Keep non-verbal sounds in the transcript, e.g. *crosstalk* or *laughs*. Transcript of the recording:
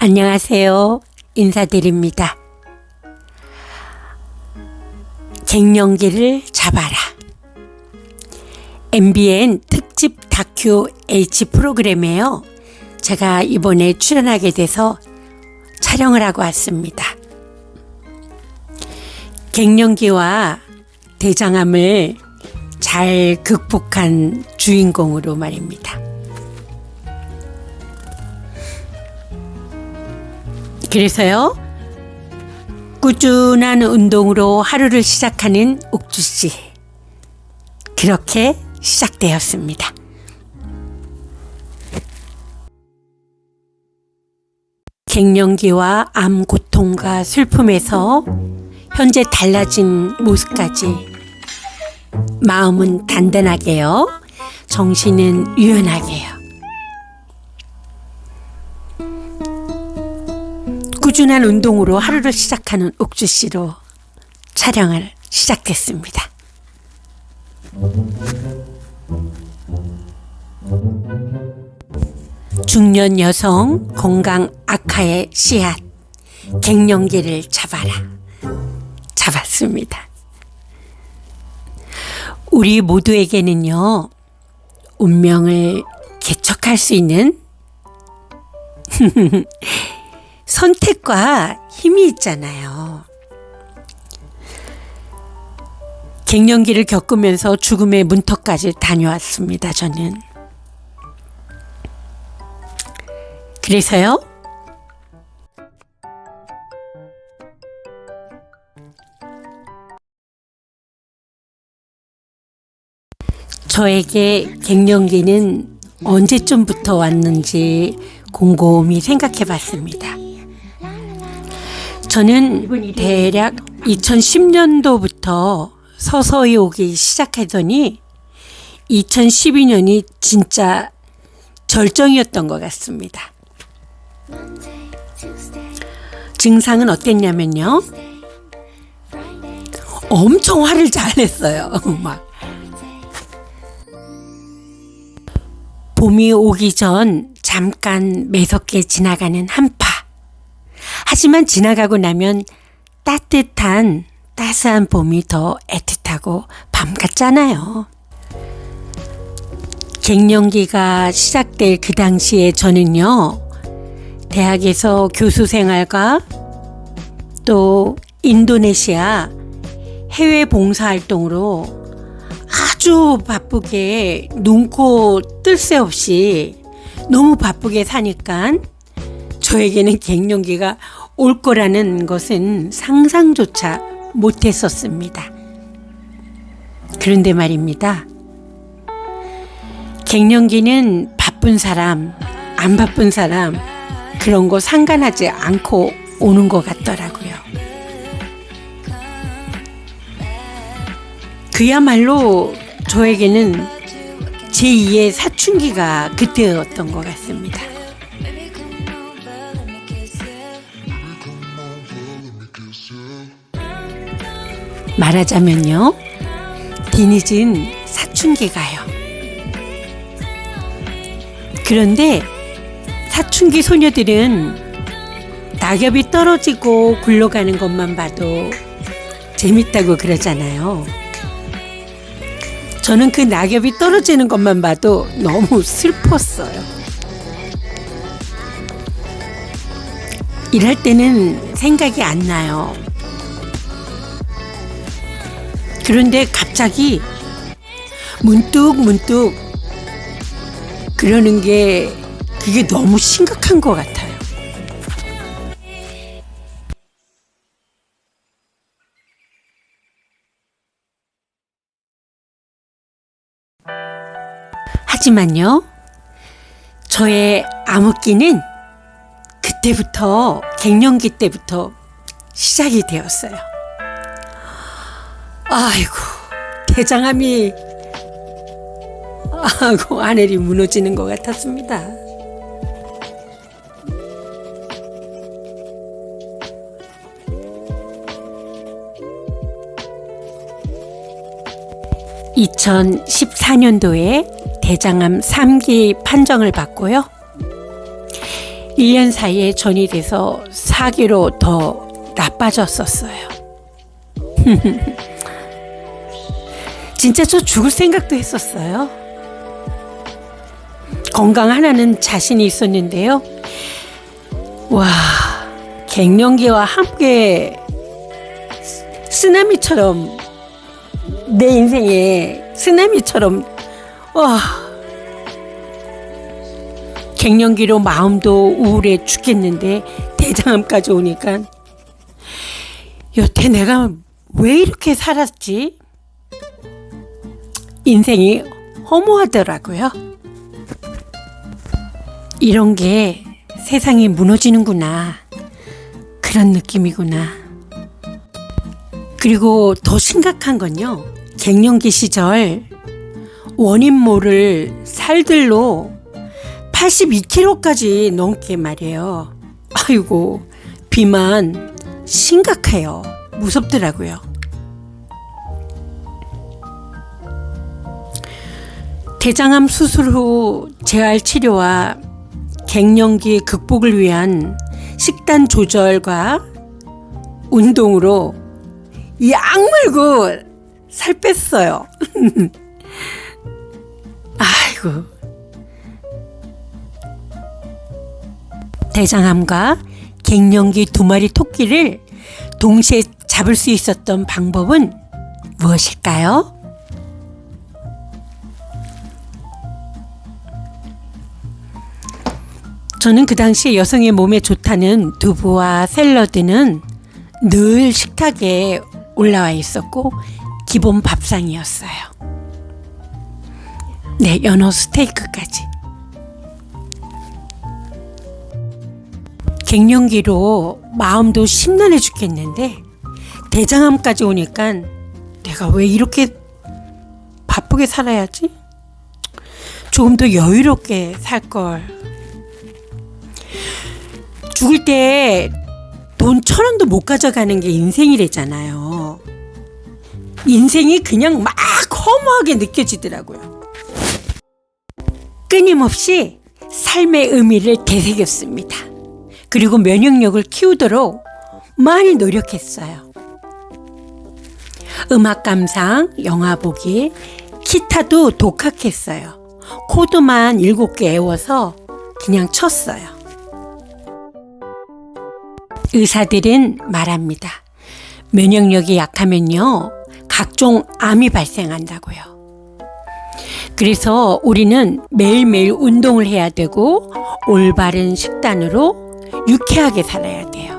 안녕하세요. 인사드립니다. 갱년기를 잡아라. MBN 특집 다큐 H 프로그램에요. 제가 이번에 출연하게 돼서 촬영을 하고 왔습니다. 갱년기와 대장암을 잘 극복한 주인공으로 말입니다. 그래서요, 꾸준한 운동으로 하루를 시작하는 옥주 씨. 그렇게 시작되었습니다. 갱년기와 암 고통과 슬픔에서 현재 달라진 모습까지 마음은 단단하게요. 정신은 유연하게요. 꾸준한 운동으로 하루를 시작하는 옥주 씨로 촬영을 시작했습니다. 중년 여성 건강 악화의 씨앗 갱년기를 잡아라 잡았습니다. 우리 모두에게는요 운명을 개척할 수 있는 *laughs* 선택과 힘이 있잖아요. 갱년기를 겪으면서 죽음의 문턱까지 다녀왔습니다. 저는. 그래서요. 저에게 갱년기는 언제쯤부터 왔는지 곰곰이 생각해 봤습니다. 저는 대략 2010년도부터 서서히 오기 시작하더니 2012년이 진짜 절정이었던 것 같습니다. 증상은 어땠냐면요. 엄청 화를 잘 냈어요. *laughs* 막. 봄이 오기 전 잠깐 매섭게 지나가는 한파. 하지만 지나가고 나면 따뜻한 따스한 봄이 더 애틋하고 밤 같잖아요. 갱년기가 시작될 그 당시에 저는요, 대학에서 교수 생활과 또 인도네시아 해외 봉사 활동으로 아주 바쁘게 눈코 뜰 새 없이 너무 바쁘게 사니까 저에게는 갱년기가 올 거라는 것은 상상조차 못했었습니다. 그런데 말입니다. 갱년기는 바쁜 사람, 안 바쁜 사람, 그런 거 상관하지 않고 오는 것 같더라고요. 그야말로 저에게는 제2의 사춘기가 그때였던 것 같습니다. 말하자면요. 뒤늦은 사춘기가요. 그런데 사춘기 소녀들은 낙엽이 떨어지고 굴러가는 것만 봐도 재밌다고 그러잖아요. 저는 그 낙엽이 떨어지는 것만 봐도 너무 슬펐어요. 일할 때는 생각이 안 나요. 그런데 갑자기 문득 문득 그러는 게 그게 너무 심각한 것 같아요. 하지만요, 저의 암흑기는 그때부터, 갱년기 때부터 시작이 되었어요. 아이고, 대장암이, 아이고, 하늘이 무너지는 것 같았습니다. (2014년도에) 대장암 3기 판정을 받고요. 1년 사이에 전이 돼서 4기로 더 나빠졌었어요. *laughs* 진짜 저 죽을 생각도 했었어요. 건강 하나는 자신이 있었는데요. 와, 갱년기와 함께 쓰나미처럼 내 인생에 쓰나미처럼 와 갱년기로 마음도 우울해 죽겠는데 대장암까지 오니까 여태 내가 왜 이렇게 살았지? 인생이 허무하더라고요. 이런 게 세상이 무너지는구나. 그런 느낌이구나. 그리고 더 심각한 건요. 갱년기 시절 원인 모를 살들로 82kg까지 넘게 말이에요. 아이고, 비만 심각해요. 무섭더라고요. 대장암 수술 후 재활 치료와 갱년기 극복을 위한 식단 조절과 운동으로 이 악물고 살 뺐어요. *laughs* 아이고. 대장암과 갱년기 두 마리 토끼를 동시에 잡을 수 있었던 방법은 무엇일까요? 저는 그 당시 여성의 몸에 좋다는 두부와 샐러드는 늘 식탁에 올라와 있었고 기본 밥상이었어요. 네, 연어 스테이크까지. 갱년기로 마음도 심란해 죽겠는데 대장암까지 오니까 내가 왜 이렇게 바쁘게 살아야지? 조금 더 여유롭게 살 걸. 죽을 때 돈 천 원도 못 가져가는 게 인생이래잖아요. 인생이 그냥 막 허무하게 느껴지더라고요. 끊임없이 삶의 의미를 되새겼습니다. 그리고 면역력을 키우도록 많이 노력했어요. 음악 감상, 영화 보기, 기타도 독학했어요. 코드만 일곱 개 외워서 그냥 쳤어요. 의사들은 말합니다. 면역력이 약하면요, 각종 암이 발생한다고요. 그래서 우리는 매일매일 운동을 해야 되고, 올바른 식단으로 유쾌하게 살아야 돼요.